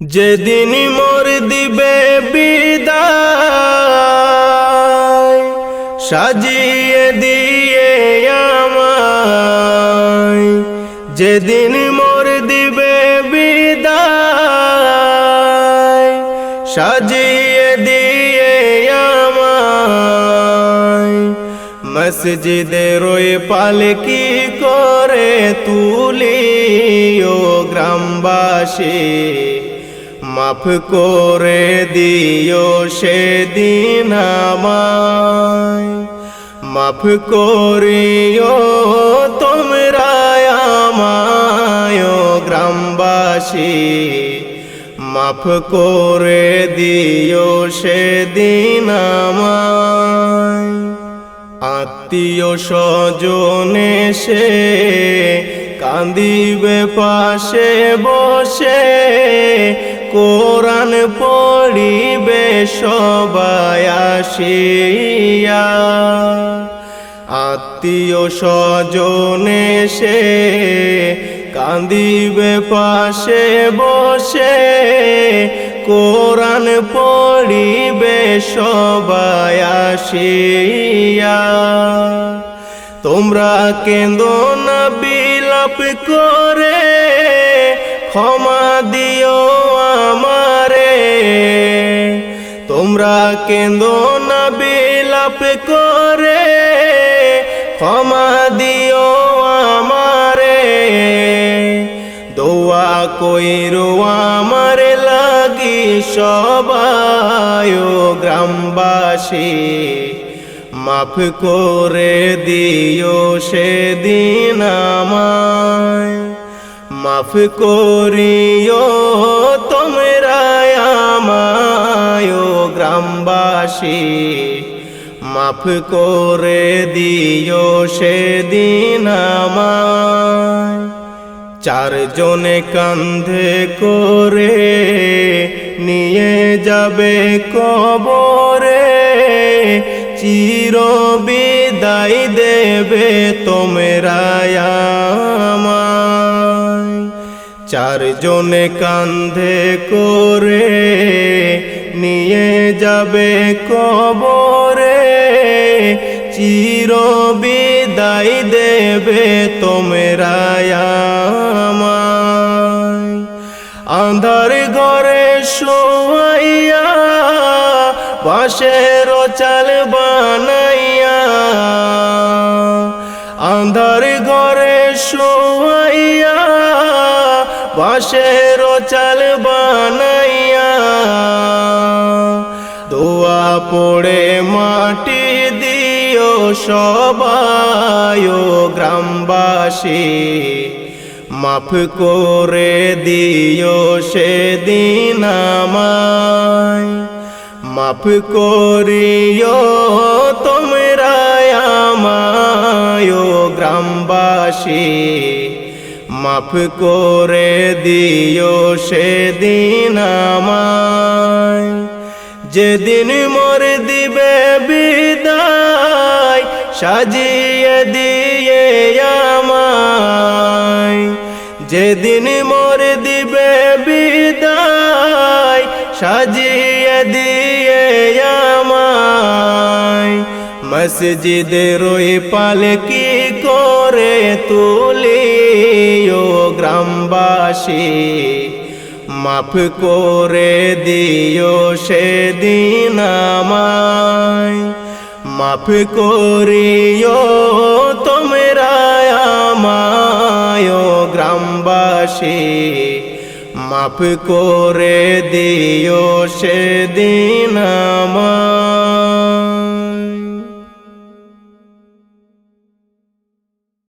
যেদিন মোর দিবে বিদায়, সাজিয়ে দিয়ে আমায়। যেদিন মোর দিবে বিদায়, সাজিয়ে দিয়ে আমায়। মসজিদের ওই পালকি করে তুলি ও গ্রামবাসী। মাফ করে দিও সেদিন আমায়। মাফ করিও তোমরা আমায় গ্রামবাসী। মাফ করে দিও সেদিন আমায়। আত্মীয় স্বজনে সে কান্দিবে পাশে বসে কোরআন পড়িবে সবাই আসিয়া। আত্মীয় স্বজনে সে কান্দিবে, পাশে বসে কোরআন পড়িবে সবাই আসিয়া। তোমরা কেন্দ না, বিলাপ করে ক্ষমা দিও আমারে। তোমরা কেন্দ না বিলাপ করে। ক্ষমা দিও আমারে। দোয়া কইরো আমার লাগি সবাই গ্রামবাসী। মাফ করে দিও সেদিন আমায়। মাফ করিও, তোমরা আমায় গ্রামবাসী। মাফ করে দিও সেদিন আমায়। চারজনে কান্ধে করে নিয়ে যাবে কবরে। চির বিদায় দেবে তোমরা চারজনে কান্ধে করে নিয়ে যাবে কবরে চির বিদায় দেবে তোমরা আন্ধার ঘরে শোয়াইয়া, বাঁশের চাল বানাইয়া, আন্ধার ঘরে শোয়াইয়া বাঁশের চাল বানাইয়া দোয়া পড়ে মাটি দিও সবাই ও গ্রামবাসী। মাফ করে দিও সেদিন আমায়। মাফ করিও তোমরা আমায় গ্রামবাসী। মাফ করে দিও সেদিন আমায়। যেদিন মোর দিবে বিদায়, সাজিয়ে দিয়ে আমায়। যেদিন মোর দিবে বিদায়, সাজিয়ে দিয়ে আমায়। মসজিদের ওই পালকি করে তুলি ও গ্রামবাসী, মাফ করে দিও সেদিন আমায়। মাফ করিও তোমরা আমায় গ্রামবাসী, মাফ করে দিও সেদিন